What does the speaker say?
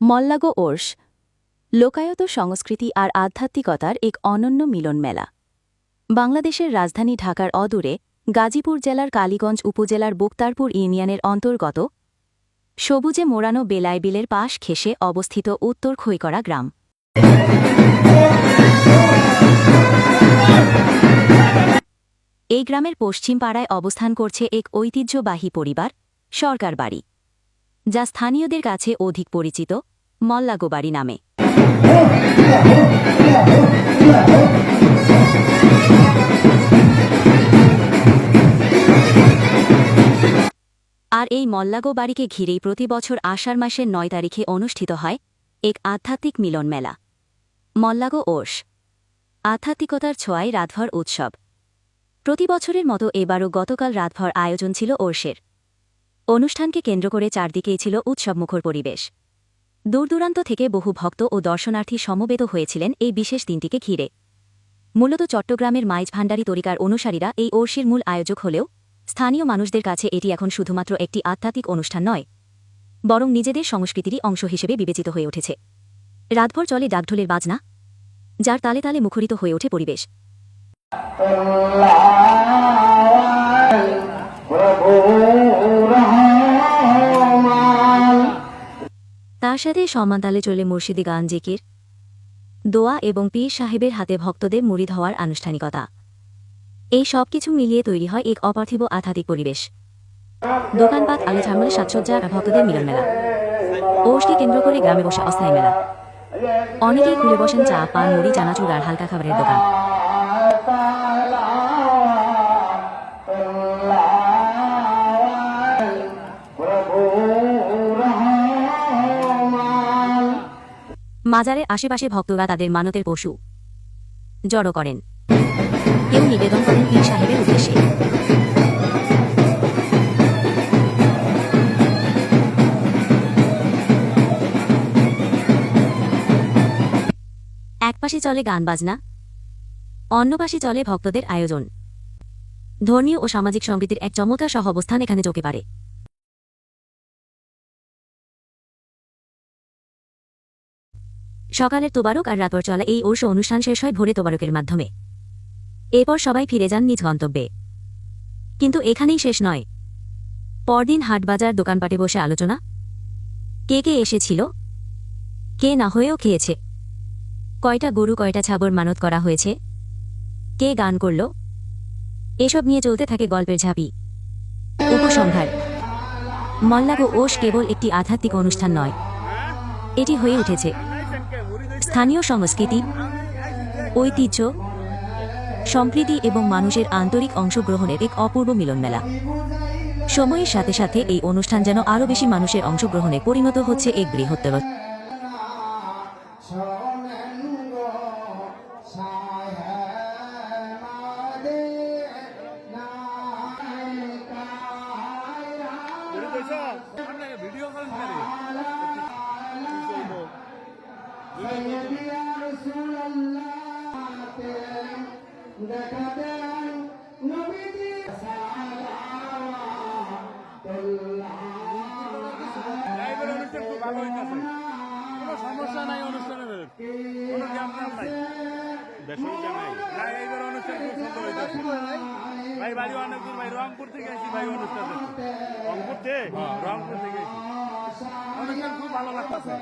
মল্লাগো ওর্স লোকায়ত সংস্কৃতি আর আধ্যাত্মিকতার এক অনন্য মিলন মেলা বাংলাদেশের রাজধানী ঢাকার অদূরে গাজীপুর জেলার কালীগঞ্জ উপজেলার বক্তারপুর ইউনিয়নের অন্তর্গত সবুজে মোড়ানো বেলায় বিলের পাশ ঘেঁষে অবস্থিত উত্তর খৈকড়া গ্রাম। এই গ্রামের পশ্চিম পাড়ায় অবস্থান করছে এক ঐতিহ্যবাহী পরিবার, সরকার বাড়ি, যা স্থানীয়দের কাছে অধিক পরিচিত মল্লাগো বাড়ি নামে। আর এই মল্লাগো বাড়িকে ঘিরেই প্রতি বছর আষাঢ় মাসের নয় তারিখে অনুষ্ঠিত হয় এক আধ্যাত্মিক মিলন মেলা। মল্লাগো ওষ আধ্যাত্মিকতার ছোঁয়ায় রাতভর উৎসব। প্রতি বছরের মতো এবারও গতকাল রাতভর আয়োজন ছিল ওর্সের। অনুষ্ঠানকে কেন্দ্র করে চারদিকেই ছিল উৎসবমুখর পরিবেশ। দূরদূরান্ত থেকে বহু ভক্ত ও দর্শনার্থী সমবেত হয়েছিলেন এই বিশেষ দিনটিকে ঘিরে। মূলত চট্টগ্রামের মাইজ ভাণ্ডারী তরিকার অনুসারীরা এই ওর্ষির মূল আয়োজক হলেও স্থানীয় মানুষদের কাছে এটি এখন শুধুমাত্র একটি আধ্যাত্মিক অনুষ্ঠান নয়, বরং নিজেদের সংস্কৃতিরই অংশ হিসেবে বিবেচিত হয়ে উঠেছে। রাতভর চলে ডাকঢোলের বাজনা, যার তালে তালে মুখরিত হয়ে ওঠে পরিবেশ। তার সাথে সমান্তালে চলে মুর্শিদি গান জিকির দোয়া এবং পীর সাহেবের হাতে ভক্তদের মুরিদ হওয়ার আনুষ্ঠানিকতা। এই সব কিছু মিলিয়ে তৈরি হয় এক অপার্থিব আধ্যাত্মিক পরিবেশ। দোকানপাট, আলো ঝামেলা সাজসজ্জা ভক্তদের মিলন মেলা। ওষকে কেন্দ্র করে গ্রামে বসে অস্থায়ী মেলা। অনেকেই খুলে বসেন চা, পান, মুড়ি, চানাচুর আর হালকা খাবারের দোকান। মাজারের আশেপাশে ভক্তরা তাদের মানতের পশু। জড়ো করেন। কেউ নিবেদন করেন পীর সাহেবের উদ্দেশ্যে। এক পাশে চলে গান বাজনা, অন্য পাশে চলে ভক্তদের আয়োজন। ধর্মীয় ও সামাজিক সম্প্রীতির এক চমৎকার সহ অবস্থান এখানে চোখে পারে সকালের তোবারক আর রাতভর চলা এই ঔষ অনুষ্ঠান শেষ হয় ভোরে তোবারকের মাধ্যমে। এরপর সবাই ফিরে যান নিজ গন্তব্যে। কিন্তু এখানেই শেষ নয়। পরদিন হাটবাজার দোকানপাটে বসে আলোচনা। কে কে এসেছিল? কে না হয়েও খেয়েছে? কয়টা গরু, কয়টা ছাগর মানত করা হয়েছে? কে গান করল? এসব নিয়ে চলতে থাকে গল্পের ঝাঁপি। উপসংহার। মল্লাগো ওষ কেবল একটি আধ্যাত্মিক অনুষ্ঠান নয়। এটি হয়ে উঠেছে। স্থানীয় সংস্কৃতি, ঐতিহ্য, সম্প্রীতি এবং মানুষের আন্তরিক অংশগ্রহণের এক অপূর্ব মিলনমেলা। সময়ের সাথে সাথে এই অনুষ্ঠান যেন আরও বেশি মানুষের অংশগ্রহণে পরিণত হচ্ছে এক বৃহত্তর। সমস্যা নাই অনুষ্ঠানের কোনো জ্ঞান নাই। বেসরকার নাই। লাইভের অনুষ্ঠান খুব সুন্দর হইতেছে ভাই বাড়ি অনেক দূর ভাই রংপুর থেকে এসেছি ভাই অনুষ্ঠান রংপুর থেকে? রংপুর থেকে এসেছি। অনুষ্ঠান খুব ভালো লাগতেছে।